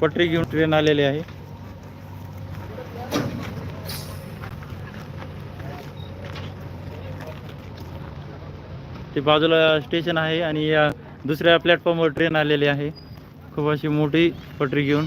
पटरी घेऊन ट्रेन आलेली आहे ते बाजूला स्टेशन आहे आणि या दुसऱ्या प्लॅटफॉर्मवर ट्रेन आलेली आहे खूप अशी मोठी पटरी घेऊन